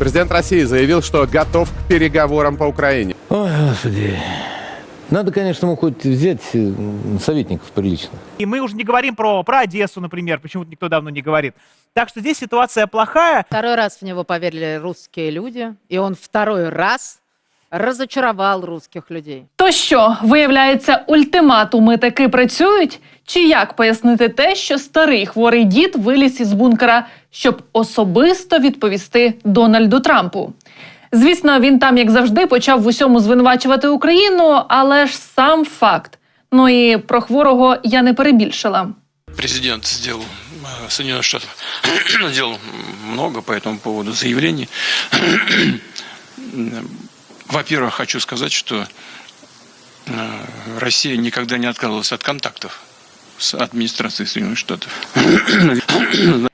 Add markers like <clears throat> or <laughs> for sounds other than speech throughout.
Президент России заявил, что готов к переговорам по Украине. Ой, господи. Надо, конечно, ему хоть взять э, советников прилично. И мы уже не говорим про, про Одессу, например, почему-то никто давно не говорит. Так что здесь ситуация плохая. Второй раз в него поверили русские люди, и он второй раз разочаровал русских людей. То що, виявляється, ультиматуми таки працюють? Чи як пояснити те, що старий хворий дід виліз із бункера, щоб особисто відповісти Дональду Трампу? Звісно, він там, як завжди, почав в усьому звинувачувати Україну, але ж сам факт. Ну і про хворого я не перебільшила. Президент сделал, э, Соединенных Штатов <clears throat> сделал много по этому поводу заявлений. <clears throat> Во-первых, хочу сказать, что э, Россия никогда не отказывалась от контактов с администрацией Соединенных Штатов.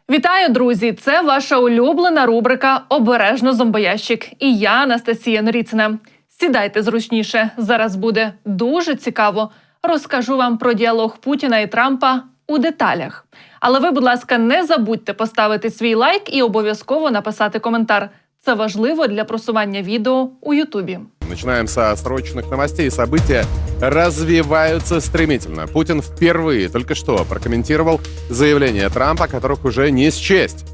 Вітаю, друзі! Це ваша улюблена рубрика Обережно зомбоящик. І я Анастасія Норіцина. Сідайте зручніше. Зараз буде дуже цікаво. Розкажу вам про діалог Путіна і Трампа у деталях. Але ви, будь ласка, не забудьте поставити свій лайк і обов'язково написати коментар. Це важливо для просування відео у Ютубі. Начинаем со срочных новостей. События развиваются стремительно. Путин впервые только что прокомментировал заявления Трампа, которых уже не счесть.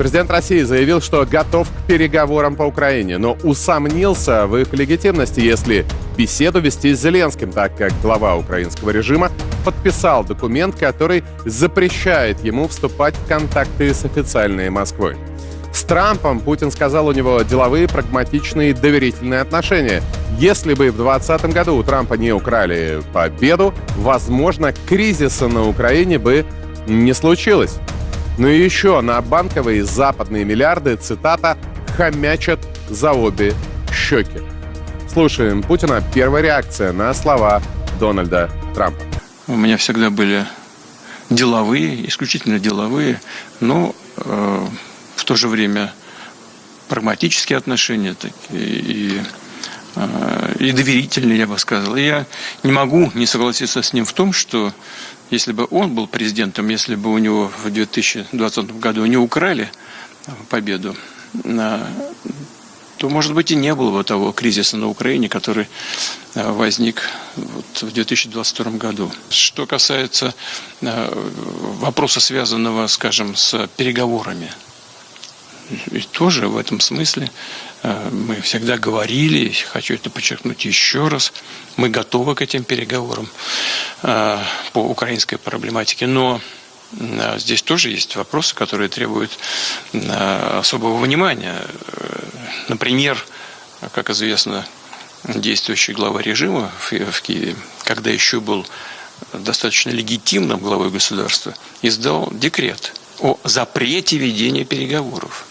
Президент России заявил, что готов к переговорам по Украине, но усомнился в их легитимности, если беседу вести с Зеленским, так как глава украинского режима подписал документ, который запрещает ему вступать в контакты с официальной Москвой. С Трампом Путин сказал, у него деловые, прагматичные, доверительные отношения. Если бы в 2020 году у Трампа не украли победу, возможно, кризиса на Украине бы не случилось. Ну и еще на банковые западные миллиарды, цитата, «хомячат за обе щеки». Слушаем Путина. Первая реакция на слова Дональда Трампа. У меня всегда были деловые, исключительно деловые, но э, в то же время прагматические отношения такие, и, э, и доверительные, я бы сказал. И я не могу не согласиться с ним в том, что если бы он был президентом, если бы у него в 2020 году не украли победу, э, то, может быть, и не было бы того кризиса на Украине, который э, возник вот в 2022 году. Что касается вопроса, связанного, скажем, с переговорами, и тоже в этом смысле э, мы всегда говорили, хочу это подчеркнуть еще раз, мы готовы к этим переговорам э, по украинской проблематике, но э, здесь тоже есть вопросы, которые требуют особого внимания. Например, как известно, действующий глава режима в Киеве, когда еще был достаточно легитимным главой государства, издал декрет о запрете ведения переговоров.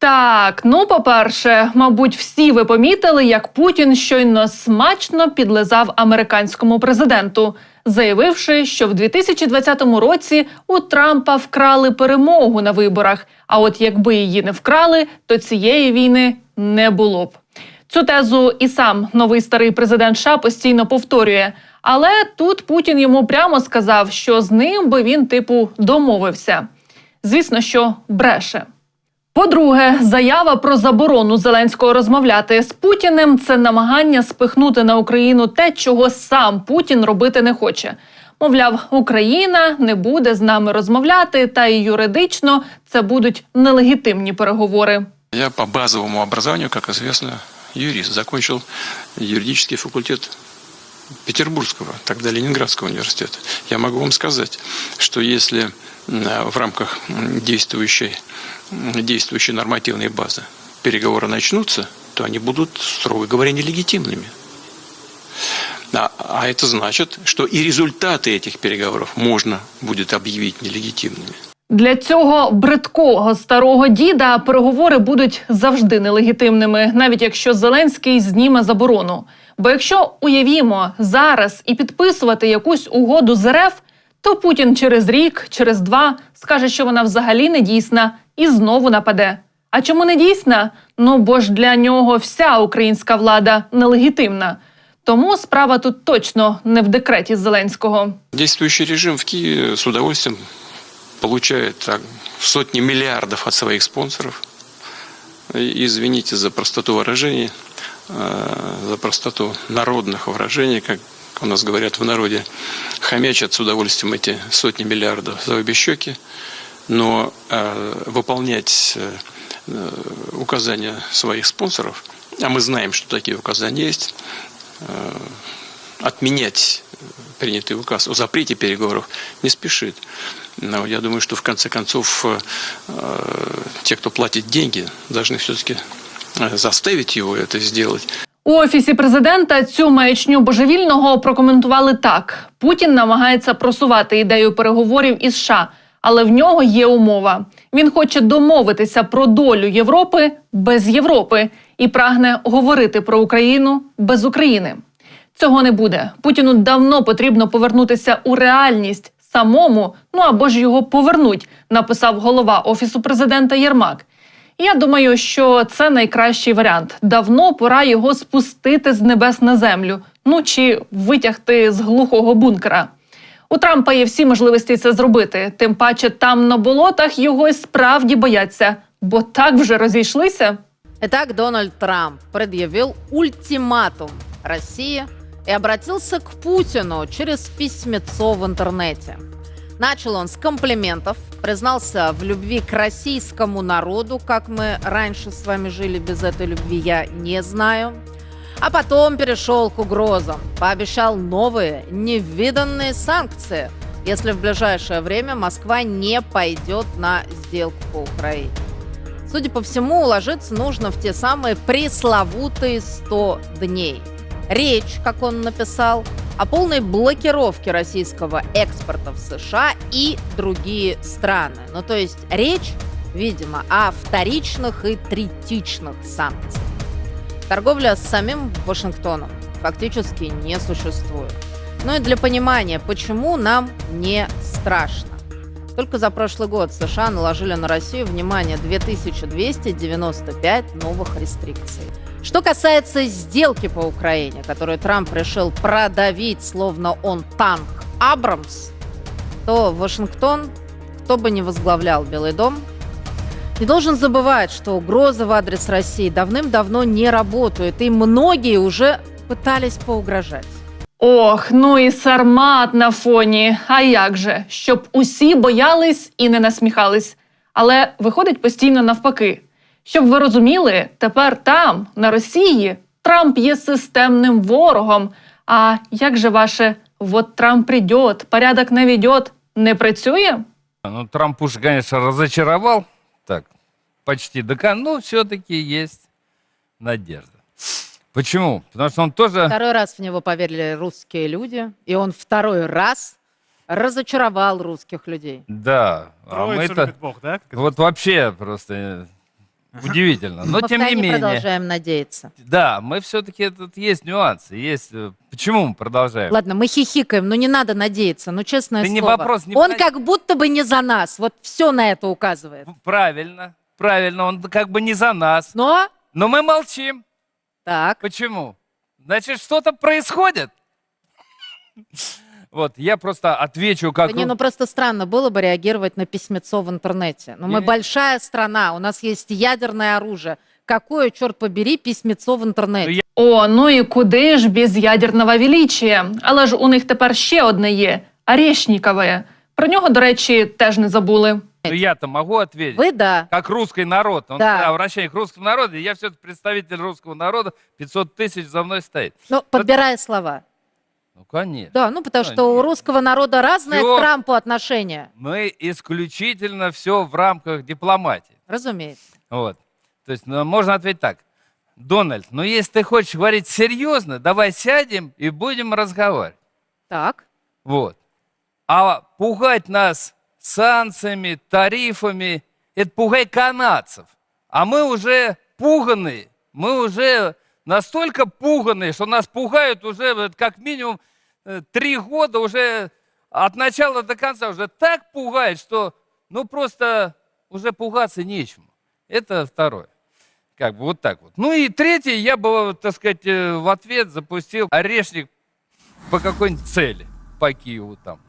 Так, ну по-перше, мабуть, всі ви помітили, як Путін щойно смачно підлизав американському президенту, заявивши, що в 2020 році у Трампа вкрали перемогу на виборах. А от якби її не вкрали, то цієї війни не було б. Цю тезу і сам новий старий президент США постійно повторює. Але тут Путін йому прямо сказав, що з ним би він, типу, домовився. Звісно, що бреше. По-друге, заява про заборону Зеленського розмовляти з Путіним це намагання спихнути на Україну те, чого сам Путін робити не хоче. Мовляв, Україна не буде з нами розмовляти, та й юридично це будуть нелегітимні переговори. Я по базовому образованию, как известно, юрист. Закончил юридический факультет Петербургского, тогда Ленинградского университета. Я могу вам сказать, что если в рамках действующей действующей нормативной базы переговоры начнутся, то они будут, строго говоря, нелегитимными. А, а это значит, что и результаты этих переговоров можно будет объявить нелегитимными. Для цього бридкого старого діда переговори будуть завжди нелегітимними, навіть якщо Зеленський зніме заборону. Бо якщо уявімо зараз і підписувати якусь угоду з РФ, то Путін через рік, через два скаже, що вона взагалі не дійсна, і знову нападе. А чому не дійсна? Ну бо ж для нього вся українська влада нелегітимна. Тому справа тут точно не в декреті Зеленського. Действующий режим в Киеве с удовольствием получает так, сотни миллиардов от своих спонсоров. И Извините за простоту выражений, э, за простоту народных выражений, как у нас говорят в народе, хомячат с удовольствием эти сотни миллиардов за обе щеки, но э, выполнять э, э, указания своих спонсоров, а мы знаем, что такие указания есть, э, отменять принятый указ о запрете переговоров не спешит. Но я думаю, что в конце концов э, э, те, кто платит деньги, должны все-таки заставить его это сделать. У офісі президента цю маячню божевільного прокоментували так: Путін намагається просувати ідею переговорів із США, але в нього є умова. Він хоче домовитися про долю Європи без Європи і прагне говорити про Україну без України. Цього не буде. Путіну давно потрібно повернутися у реальність самому, ну або ж його повернуть, написав голова офісу президента Єрмак. І Я думаю, що це найкращий варіант. Давно пора його спустити з небес на землю, ну чи витягти з глухого бункера. У Трампа є всі можливості це зробити. Тим паче там на болотах його й справді бояться, бо так вже розійшлися. Итак, Дональд Трамп предъявил ультиматум России и обратился к Путину через письмецо в интернете. Начал он с комплиментов, признался в любви к российскому народу, как мы раньше с вами жили без этой любви, я не знаю. А потом перешел к угрозам, пообещал новые, невиданные санкции, если в ближайшее время Москва не пойдет на сделку по Украине. Судя по всему, уложиться нужно в те самые пресловутые 100 дней. Речь, как он написал, о полной блокировке российского экспорта в США и другие страны. Ну, то есть речь, видимо, о вторичных и третичных санкциях. Торговля с самим Вашингтоном фактически не существует. Ну и для понимания, почему нам не страшно. Только за прошлый год США наложили на Россию, внимание, 2295 новых рестрикций. Что касается сделки по Украине, которую Трамп решил продавить, словно он танк Абрамс, то Вашингтон, кто бы ни возглавлял Белый дом, не должен забывать, что угрозы в адрес России давным-давно не работают, и многие уже пытались поугрожать. Ох, ну і сармат на фоні. А як же? Щоб усі боялись і не насміхались. Але виходить постійно навпаки. Щоб ви розуміли, тепер там, на Росії, Трамп є системним ворогом. А як же ваше «вот Трамп придет, порядок наведет» не працює? Ну, Трамп уж, конечно, разочаровал. Так, почти до конца. Но все-таки есть надежда. Почему? Потому что он тоже... Второй раз в него поверили русские люди, и он второй раз разочаровал русских людей. Да. А Троицу мы-то... любит Бог, да? как Вот вообще просто э, удивительно. Но Мы тем не менее... продолжаем надеяться. Да, мы все-таки тут есть нюансы. Есть... э, Почему мы продолжаем? Ладно, мы хихикаем, но не надо надеяться, ну честное Да не слово. вопрос, не он как будто бы не за нас, вот все на это указывает. Правильно. Правильно, он как бы не за нас. Но, Но мы молчим. так, Почему? Значит, что-то происходит. Вот, я просто отвечу как... Да не, ну просто странно было бы реагировать на письмецо в интернете. Но мы Не-не. большая страна, у нас есть ядерное оружие. Какое, черт побери, письмецо в интернете? Ну, я- О, ну і куди ж без ядерного величия? Але ж у них тепер ще одне є Орешнікове. Про нього, до речі, теж не забули. Ну, я-то могу ответить. Вы да. Как русский народ. Он Да. да. обращение к русскому народу. Я все-таки представитель русского народа. 500 тысяч за мной стоит. Ну, подбирая слова. Ну, конечно. Да, ну потому что у русского народа разное Всё. к Трампу отношение. Мы исключительно все в рамках дипломатии. Разумеется. Вот. То есть ну, можно ответить так. Дональд, ну если ты хочешь говорить серьезно, давай сядем и будем разговаривать. Так. Вот. А пугать нас санкциями, тарифами, это пугай канадцев. А мы уже пуганые, мы уже настолько пуганые, что нас пугают уже вот как минимум три года, уже от начала до конца уже так пугает, что ну просто уже пугаться нечему. Это второе. Как бы вот так вот. Ну и третий, я бы, так сказать, э, в ответ запустил орешник по какой-нибудь цели по Киеву там.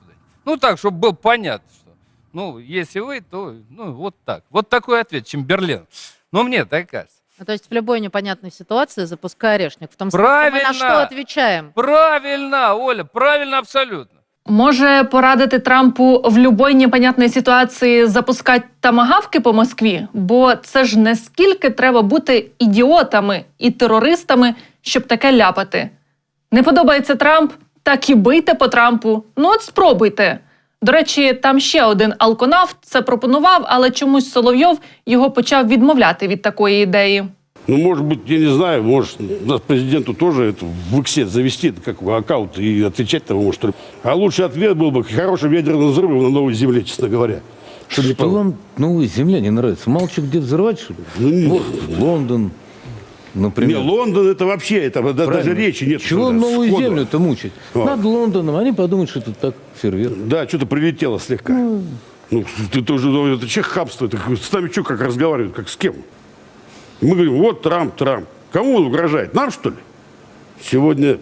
Ну так, чтобы было понятно, что Ну, если вы, то ну, вот так. Вот такой ответ, Чемберлен. Ну, мне так кажется. Ну, то есть в любой непонятной ситуации запускай орешник. В том смысле, мы Правильно. на что отвечаем? Правильно, Оля, правильно абсолютно. Може порадити Трампу в будь-якій непонятній ситуації запускати тамагавки по Москві? Бо це ж не скільки треба бути ідіотами і терористами, щоб таке ляпати. Не подобається Трамп? Так і бийте по Трампу. Ну от спробуйте. До речі, там ще один алконавт це пропонував, але чомусь Соловйов його почав відмовляти від такої ідеї. Ну, может быть, я не знаю, может, нас президенту тоже это в иксе завести, как в аккаунт, и отвечать того, может. А лучший ответ был бы хорошим ядерным взрывом на новой земле, честно говоря. Что не Что вам новая земля не нравится? Мало что где взрывать, что ли? Ну, не- Вот, Лондон, Не, например. Лондон это вообще, это да- даже Правильно. речи нет. Чего сюда, новую сходу. землю-то мучить? О. Над Лондоном. Они подумают, что это так фейерверк. Да, что-то прилетело слегка. Ну, ты тоже, ну, это че хабство? Это с нами что, как разговаривают, как с кем? Мы говорим, вот Трамп, Трамп. Кому он угрожает? Нам, что ли? Сегодня,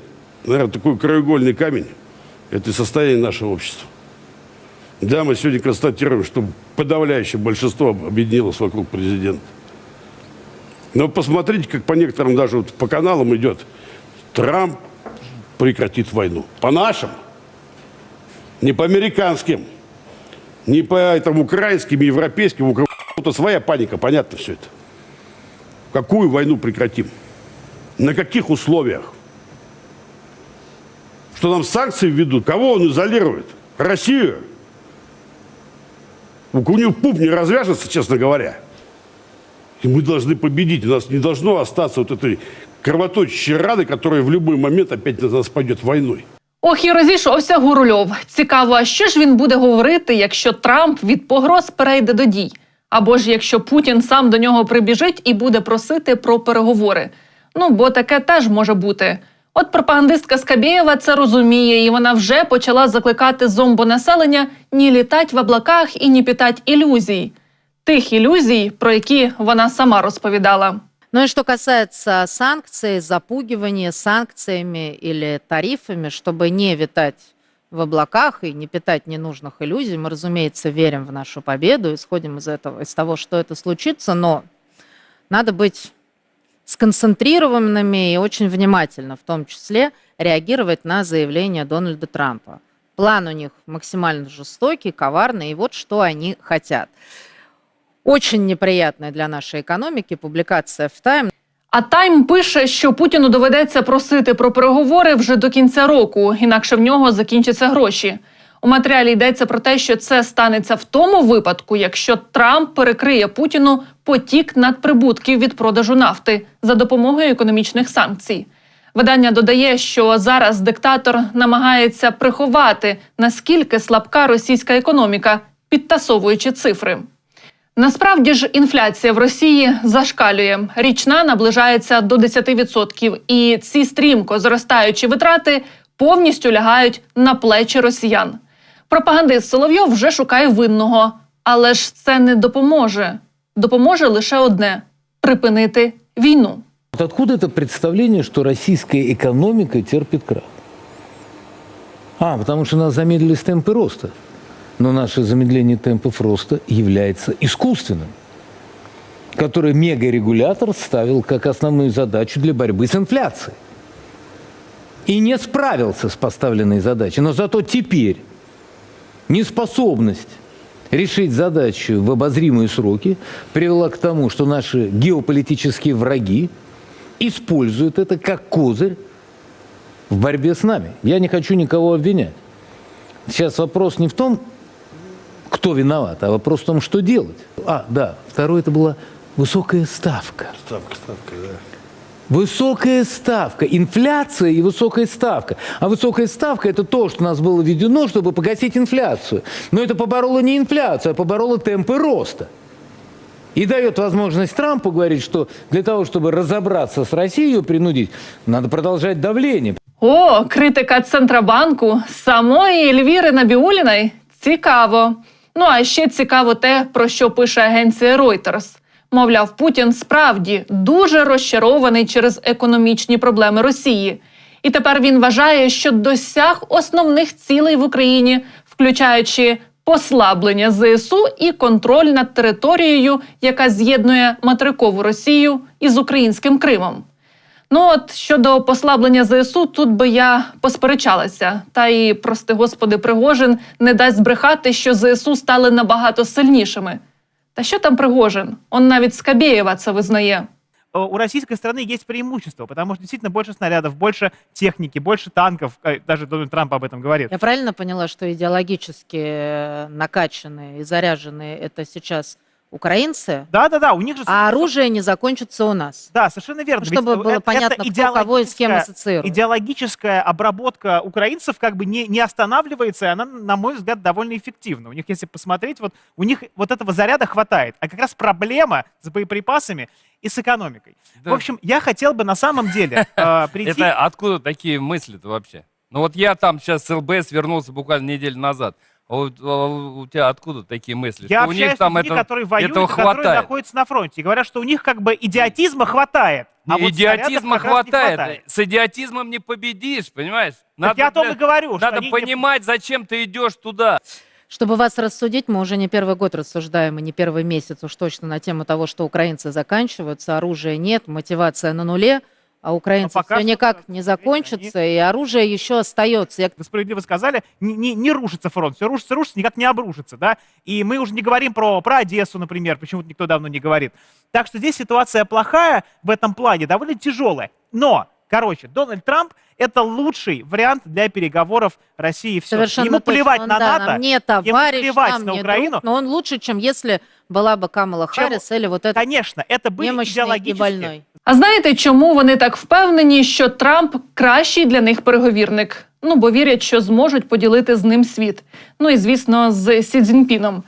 наверное, такой краеугольный камень – это состояние нашего общества. Да, мы сегодня констатируем, что подавляющее большинство объединилось вокруг президента. Но посмотрите, как по некоторым даже вот по каналам идет. Трамп прекратит войну. По нашим, не по американским, не по этому украинским, европейским. У кого-то своя паника, понятно все это. Какую войну прекратим? На каких условиях? Что нам санкции введут? Кого он изолирует? Россию? У него пуп не развяжется, честно говоря. И мы должны победить. У нас не должно остаться вот этой кровоточащей раны, которая в любой момент опять на нас пойдет войной. Ох, і розійшовся Гурульов. Цікаво, а що ж він буде говорити, якщо Трамп від погроз перейде до дій? Або ж якщо Путін сам до нього прибіжить і буде просити про переговори. Ну, бо таке теж може бути. От пропагандистка Скабєєва це розуміє, і вона вже почала закликати зомбонаселення ні літать в облаках і ні питать ілюзій. Тих ілюзій, про які вона сама розповідала. Ну и что касается санкций, запугивания санкциями или тарифами, чтобы не витать в облаках и не питать ненужных иллюзий, мы, разумеется, верим в нашу победу, исходим из этого, из того, что это случится, но надо быть сконцентрированными и очень внимательно, в том числе реагировать на заявления Дональда Трампа. План у них максимально жестокий, коварный, и вот что они хотят. Очень неприятная для нашей экономики публикация в Time. А Тайм пише, що Путіну доведеться просити про переговори вже до кінця року, інакше в нього закінчаться гроші. У матеріалі йдеться про те, що це станеться в тому випадку, якщо Трамп перекриє Путіну потік надприбутків від продажу нафти за допомогою економічних санкцій. Видання додає, що зараз диктатор намагається приховати наскільки слабка російська економіка, підтасовуючи цифри. Насправді ж інфляція в Росії зашкалює. Річна наближається до 10%, і ці стрімко зростаючі витрати повністю лягають на плечі росіян. Пропагандист Соловйов вже шукає винного, але ж це не допоможе. Допоможе лише одне припинити війну. Вот откуда это представление, что российская экономика терпит крах? А, потому что у нас замедлились темпы роста. Но наше замедление темпов роста является искусственным, которое мегарегулятор ставил как основную задачу для борьбы с инфляцией. И не справился с поставленной задачей. Но зато теперь неспособность решить задачу в обозримые сроки привела к тому, что наши геополитические враги используют это как козырь в борьбе с нами. Я не хочу никого обвинять. Сейчас вопрос не в том, кто виноват, а вопрос в том, что делать. А, да, второе это была высокая ставка. Ставка, ставка, да. Высокая ставка, инфляция и высокая ставка. А высокая ставка – это то, что у нас было введено, чтобы погасить инфляцию. Но это побороло не инфляцию, а побороло темпы роста. И дает возможность Трампу говорить, что для того, чтобы разобраться с Россией, ее принудить, надо продолжать давление. О, критика Центробанку самої Ельвіри Набіуліної цікаво. Ну а ще цікаво те, про що пише агенція Reuters. Мовляв, Путін справді дуже розчарований через економічні проблеми Росії. І тепер він вважає, що досяг основних цілей в Україні, включаючи послаблення ЗСУ і контроль над територією, яка з'єднує материкову Росію із українським Кримом. Ну от щодо послаблення ЗСУ, тут би я посперечалася. Та і, прости господи, Пригожин не дасть збрехати, що ЗСУ стали набагато сильнішими. Та що там Пригожин? Он навіть Скабєєва це визнає. Э, У российской страны есть преимущество, потому что действительно больше снарядов, больше техники, больше танков. Э, Даже Дональд Трамп об этом говорит. Я правильно поняла, что идеологически э, накачанные и заряженные это сейчас украинцы, Да-да-да, у них же... а оружие не закончится у нас? Да, совершенно верно. Ведь, Чтобы э, было это- понятно, это кто кого и с кем идеологическая- ассоциирует. идеологическая обработка украинцев как бы не, не останавливается, и она, на мой взгляд, довольно эффективна. У них, если посмотреть, вот у них вот этого заряда хватает. А как раз проблема с боеприпасами и с экономикой. Да. В общем, я хотел бы на самом деле <laughs> э, прийти... Это откуда такие мысли-то вообще? Ну вот я там сейчас с ЛБС вернулся буквально неделю назад. А вот, а у тебя откуда такие мысли? Я Что у них там с людьми, это, которые воюют, этого и которые хватает. находятся на фронте. И говорят, что у них как бы идиотизма хватает. А вот снарядов Идиотизма как раз не хватает. С идиотизмом не победишь, понимаешь? Так я о том и говорю, что надо они не- понимать, зачем ты идешь туда. Чтобы вас рассудить, мы уже не первый год рассуждаем, и не первый месяц уж точно на тему того, что украинцы заканчиваются, оружия нет, мотивация на нуле, а украинцы пока все никак не закончится, и оружие еще остается. Я вы справедливо сказали, не, не, не рушится фронт. Все рушится, рушится, никак не обрушится, да? И мы уже не говорим про, про Одессу, например, почему-то никто давно не говорит. Так что здесь ситуация плохая в этом плане, довольно тяжелая. Но, короче, Дональд Трамп — это лучший вариант для переговоров России все. Совершенно Ему точно. плевать Он, на да, НАТО, нам не товарищ, плевать нам на не Украину. друг, но он лучше, чем если была бы Камала Чем- Харрис или вот этот конечно, это были немощный и идеологические... больной. А знаєте, чому вони так впевнені, що Трамп кращий для них переговірник? Ну бо вірять, що зможуть поділити з ним світ. Ну і звісно, з Сі Цзіньпіном.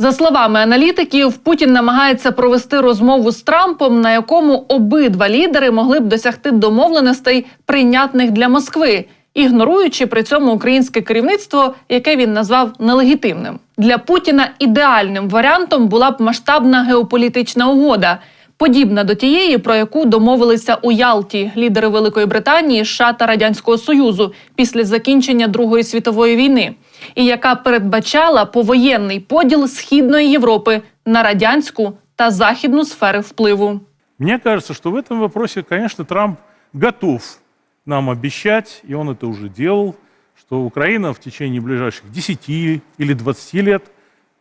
За словами аналітиків, Путін намагається провести розмову з Трампом, на якому обидва лідери могли б досягти домовленостей, прийнятних для Москви, ігноруючи при цьому українське керівництво, яке він назвав нелегітимним. Для Путіна ідеальним варіантом була б масштабна геополітична угода, подібна до тієї, про яку домовилися у Ялті лідери Великої Британії, США та Радянського Союзу після закінчення Другої світової війни, і яка передбачала повоєнний поділ східної Європи на радянську та західну сфери впливу. Мне кажется, что в этом вопросе, конечно, Трамп готов нам обещать, и он это уже делал, что Украина в течение ближайших 10 или 20 лет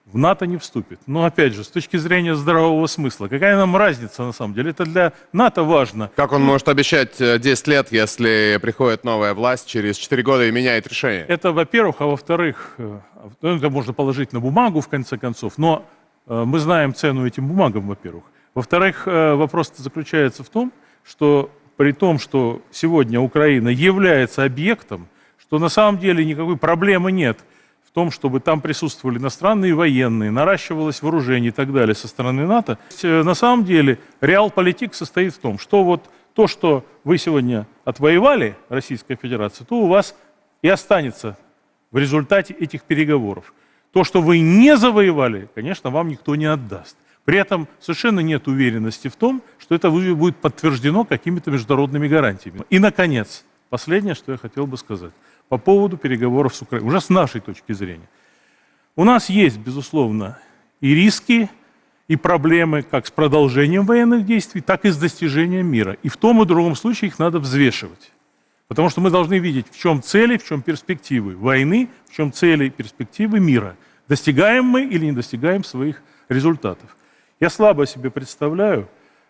в НАТО не вступит. Но опять же, с точки зрения здравого смысла, какая нам разница на самом деле? Это для НАТО важно. Как он может обещать э, 10 лет, если приходит новая власть через 4 года и меняет решение? Это, во-первых, а во-вторых, э, это можно положить на бумагу в конце концов, но э, мы знаем цену этим бумагам, во-первых. Во-вторых, э, вопрос заключается в том, что при том, что сегодня Украина является объектом, что на самом деле никакой проблемы нет в том, чтобы там присутствовали иностранные военные, наращивалось вооружение и так далее со стороны НАТО. Э, На самом деле реал-политик состоит в том, что вот то, что вы сегодня отвоевали, Российская Федерация, то у вас и останется в результате этих переговоров. То, что вы не завоевали, конечно, вам никто не отдаст. При этом совершенно нет уверенности в том, что это будет подтверждено какими-то международными гарантиями. И, наконец, последнее, что я хотел бы сказать по поводу переговоров с Украиной, уже с нашей точки зрения. У нас есть, безусловно, и риски, и проблемы как с продолжением военных действий, так и с достижением мира. И в том и другом случае их надо взвешивать. Потому что мы должны видеть, в чем цели, в чем перспективы войны, в чем цели и перспективы мира. Достигаем мы или не достигаем своих результатов. Я слабо себе представляю,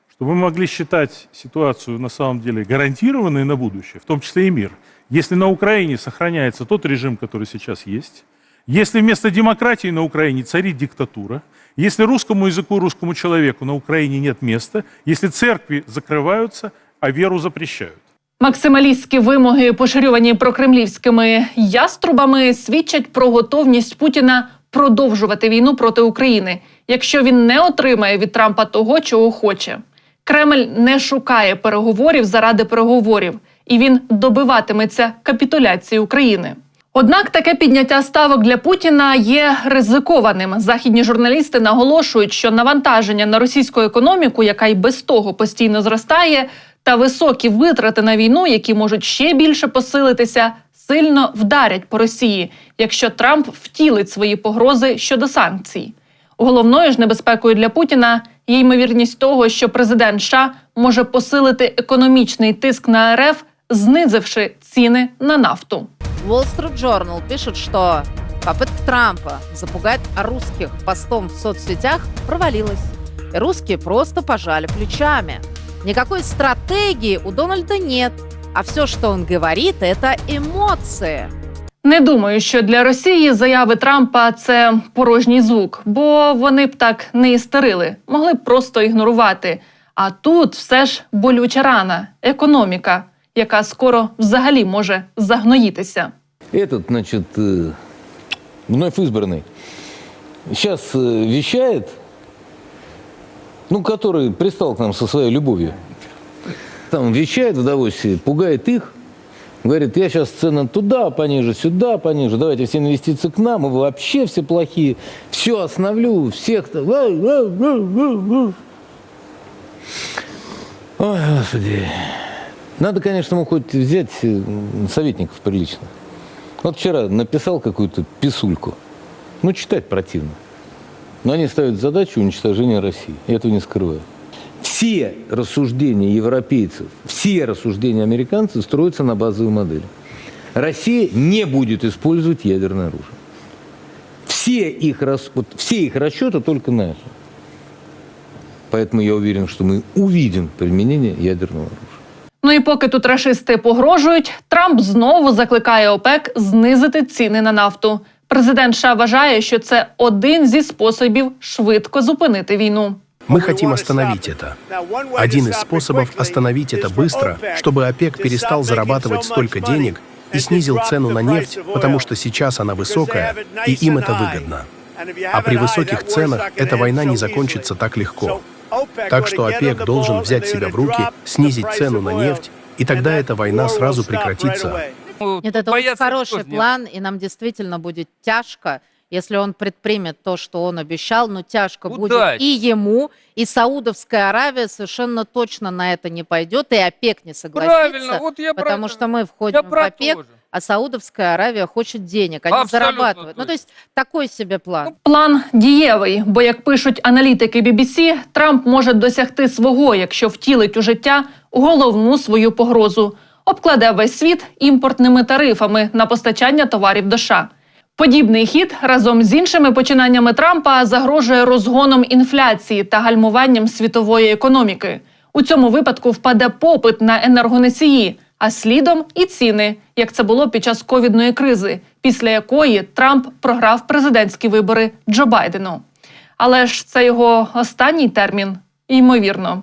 что мы могли считать ситуацию на самом деле гарантированной на будущее, в том числе и мир, если на Украине сохраняется тот режим, который сейчас есть, если вместо демократии на Украине царит диктатура, если русскому языку, русскому человеку на Украине нет места, если церкви закрываются, а веру запрещают. Максималістські вимоги, поширювані прокремлівськими яструбами, свідчать про готовність Путіна продовжувати війну проти України, якщо він не отримає від Трампа того, чого хоче. Кремль не шукає переговорів заради переговорів, і він добиватиметься капітуляції України. Однак таке підняття ставок для Путіна є ризикованим. Західні журналісти наголошують, що навантаження на російську економіку, яка й без того постійно зростає, та високі витрати на війну, які можуть ще більше посилитися, сильно вдарять по Росії, якщо Трамп втілить свої погрози щодо санкцій. Головною ж небезпекою для Путіна є ймовірність того, що президент США може посилити економічний тиск на РФ, знизивши ціни на нафту. Wall Street Journal пишет, что попытка Трампа запугать русских постом в соцсетях провалилась. И русские просто пожали плечами. Никакой стратегии у Дональда нет А все, что он говорит, это эмоции. Не думаю, що для Росії заяви Трампа це порожній звук, бо вони б так не істерили, могли б просто ігнорувати. А тут все ж болюча рана, економіка, яка скоро взагалі може загноїтися. Этот, значит, э, вновь избранный, сейчас э, вещает, ну, который пристал к нам со своей любовью. Там вещает в Давосе, пугает их, говорит, я сейчас цены туда пониже, сюда пониже, давайте все инвестиции к нам, и вы вообще все плохие, все остановлю, всех... там». Ой, Господи. Надо, конечно, ему хоть взять э, советников прилично. Вот вчера написал какую-то писульку. Ну, читать противно. Но они ставят задачу уничтожения России. Я этого не скрываю. Все рассуждения европейцев, все рассуждения американцев строятся на базовой модели. Россия не будет использовать ядерное оружие. Все их, рас- вот все их расчеты только на это. Поэтому я уверен, что мы увидим применение ядерного оружия. Ну і поки тут рашисти погрожують, Трамп знову закликає ОПЕК знизити ціни на нафту. Президент США вважає, що це один зі способів швидко зупинити війну. Мы хотим остановить это. Один из способов остановить это быстро, чтобы ОПЕК перестал зарабатывать столько денег и снизил цену на нефть, потому что сейчас она высокая, и им это выгодно. А при высоких ценах эта война не закончится так легко. Так что ОПЕК должен взять себя в руки, снизить цену на нефть, и тогда эта война сразу прекратится. Нет, это очень хороший план, и нам действительно будет тяжко, если он предпримет то, что он обещал, но тяжко будет Удачи. и ему, и Саудовская Аравия совершенно точно на это не пойдет, и ОПЕК не согласится, Правильно, вот я про потому это. что мы Я входим в про ОПЕК, то же. а Саудовская Аравия хочет денег, они Абсолютно зарабатывают. Ну, точно. то есть такой себе план. План дієвий, бо як пишуть аналітики BBC, Трамп може досягти свого, якщо втілить у життя головну свою погрозу, обкладе весь світ імпортними тарифами на постачання товарів до США. Подібний хід разом з іншими починаннями Трампа загрожує розгоном інфляції та гальмуванням світової економіки. У цьому випадку впаде попит на енергоносії, а слідом і ціни, як це було під час ковідної кризи, після якої Трамп програв президентські вибори Джо Байдену. Але ж це його останній термін, ймовірно.